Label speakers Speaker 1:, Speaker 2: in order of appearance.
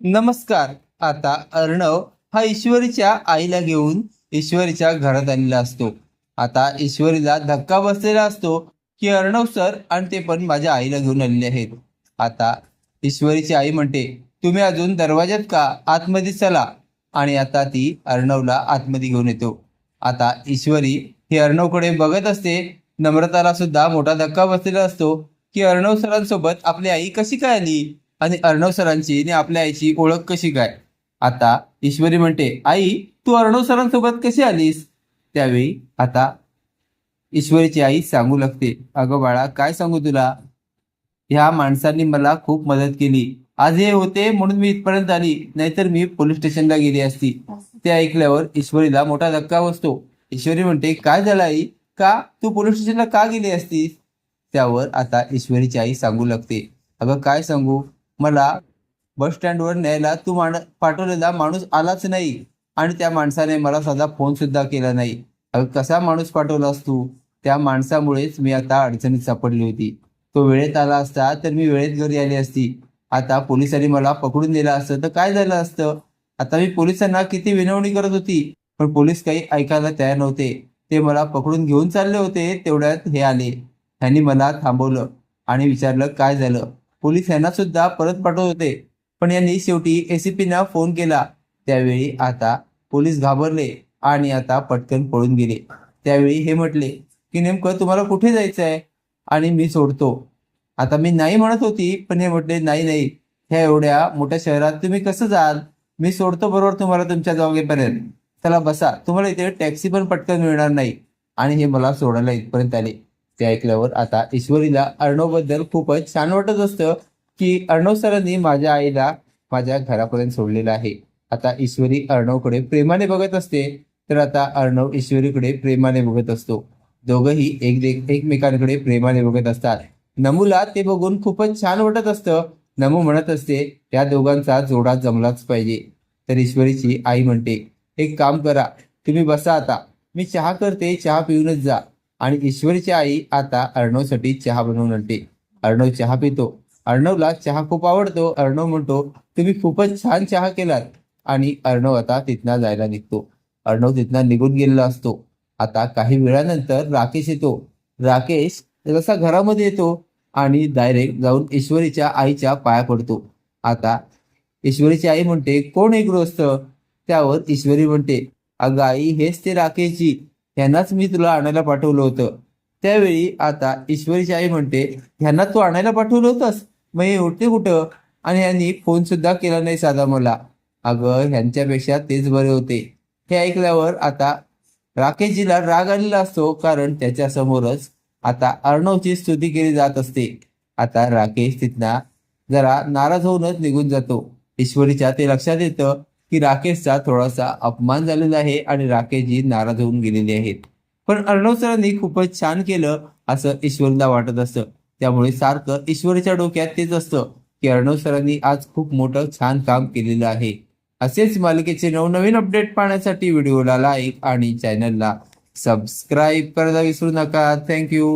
Speaker 1: नमस्कार. आता अर्णव हा ईश्वरीच्या आईला घेऊन ईश्वरीच्या घरात आलेला असतो. आता ईश्वरीला धक्का बसलेला असतो की अर्णव सर आणि ते पण माझ्या आईला घेऊन आलेले आहेत. आता ईश्वरीची आई म्हणते तुम्ही अजून दरवाज्यात का? आतमध्ये चला. आणि आता ती अर्णवला आतमध्ये घेऊन येतो. आता ईश्वरी ही अर्णवकडे बघत असते. नम्रताला सुद्धा मोठा धक्का बसलेला असतो की अर्णव सरांसोबत आपली आई कशी काय आली? आणि अर्णव सरांची आणि आपल्या आईची ओळख कशी काय? आता ईश्वरी म्हणते आई तू अर्णव सरांसोबत कशी आलीस? त्यावेळी आता ईश्वरीची आई सांगू लागते अगं बाळा काय सांगू तुला? ह्या माणसांनी मला खूप मदत केली. आज हे होते म्हणून मी इथपर्यंत आली. नाहीतर मी पोलीस स्टेशनला गेली असती. ते ऐकल्यावर ईश्वरीला मोठा धक्का बसतो. ईश्वरी म्हणते काय झालं आई? का? तू पोलीस स्टेशनला का गेली असतीस? त्यावर आता ईश्वरीची आई सांगू लागते अगं काय सांगू? मला बस स्टँडवर न्यायला तू माण पाठवलेला माणूस आलाच नाही. आणि त्या माणसाने मला साधा फोन सुद्धा केला नाही. अगं कसा माणूस पाठवलास तू? त्या माणसामुळेच मी आता अडचणीत सापडली होती. तो वेळेत आला असता तर मी वेळेत घरी आली असती. आता पोलिसांनी मला पकडून दिलं असतं तर काय झालं असतं? आता मी पोलिसांना किती विनवणी करत होती? पण पोलीस काही ऐकायला तयार नव्हते. ते मला पकडून घेऊन चालले होते तेवढ्यात हे आले. ह्यांनी मला थांबवलं आणि विचारलं काय झालं? पोलीस यांना सुद्धा परत पाठवत होते पण यांनी शेवटी एसीपीना फोन केला. त्यावेळी आता पोलीस घाबरले आणि आता पटकन पळून गेले. त्यावेळी हे म्हटले की नेमकं तुम्हाला कुठे जायचं आहे आणि मी सोडतो. आता मी नाही म्हणत होती पण हे म्हटले नाही नाही. ह्या एवढ्या मोठ्या शहरात तुम्ही कसं जाल? मी सोडतो बरोबर तुम्हाला तुमच्या जागेपर्यंत. चला बसा. तुम्हाला इथे टॅक्सी पण पटकन मिळणार नाही. आणि हे मला सोडायला इथपर्यंत आले. ते ऐकल्यावर आता ईश्वरीला अर्णवबद्दल खूपच छान वाटत असतं की अर्णव सरांनी माझ्या आईला माझ्या घरापर्यंत सोडलेलं आहे. आता ईश्वरी अर्णवकडे प्रेमाने बघत असते तर आता अर्णव ईश्वरीकडे प्रेमाने बघत असतो. दोघंही एक एकमेकांकडे प्रेमाने बघत असतात. नमूला ते बघून खूपच छान वाटत असतं. नमू म्हणत असते त्या दोघांचा जोडा जमलाच पाहिजे. तर ईश्वरीची आई म्हणते एक काम करा तुम्ही बसा आता. मी चहा करते चहा पिऊनच जा. आणि ईश्वरीची आई आता अर्णवसाठी चहा बनवून आणते. अर्णव चहा पितो. अर्णवला चहा खूप आवडतो. अर्णव म्हणतो तुम्ही खूपच छान चहा केलात. आणि अर्णव आता तिथनं जायला निघतो. अर्णव तिथनं निघून गेलेला असतो. आता काही वेळानंतर राकेश येतो. राकेश जसा घरामध्ये येतो आणि डायरेक्ट जाऊन ईश्वरीच्या आईच्या पाया पडतो. आता ईश्वरीची आई म्हणते कोण आहे गृहस्थ? त्यावर ईश्वरी म्हणते अगं आई हेच ते राकेशजी. ह्यांनाच मी तुला आणायला पाठवलं होतं. त्यावेळी आता ईश्वरीची आई म्हणते ह्यांना तू आणायला पाठवलं होतंस? मग हे उठते कुठं? आणि ह्यांनी फोन सुद्धा केला नाही साधा मला अगं ह्यांच्यापेक्षा तेच बरे होते. हे ऐकल्यावर आता राकेशजीला राग आलेला असतो कारण त्याच्या समोरच आता अर्णवची स्तुती केली जात असते. आता राकेश तिथना जरा नाराज होऊनच निघून जातो. ईश्वरीच्या ते लक्षात येतं की राकेशचा थोडासा अपमान झालेला आहे आणि राकेशजी नाराज होऊन गेलेले आहेत. पण अर्णव सरांनी खूपच छान केलं असं ईश्वरला वाटत असतं. त्यामुळे सारखं ईश्वरीच्या डोक्यात तेच असतं की अर्णव सरांनी आज खूप मोठं छान काम केलेलं आहे. असेच मालिकेचे नवनवीन अपडेट पाहण्यासाठी व्हिडिओला लाईक आणि चॅनलला सबस्क्राईब करायला विसरू नका. थँक्यू.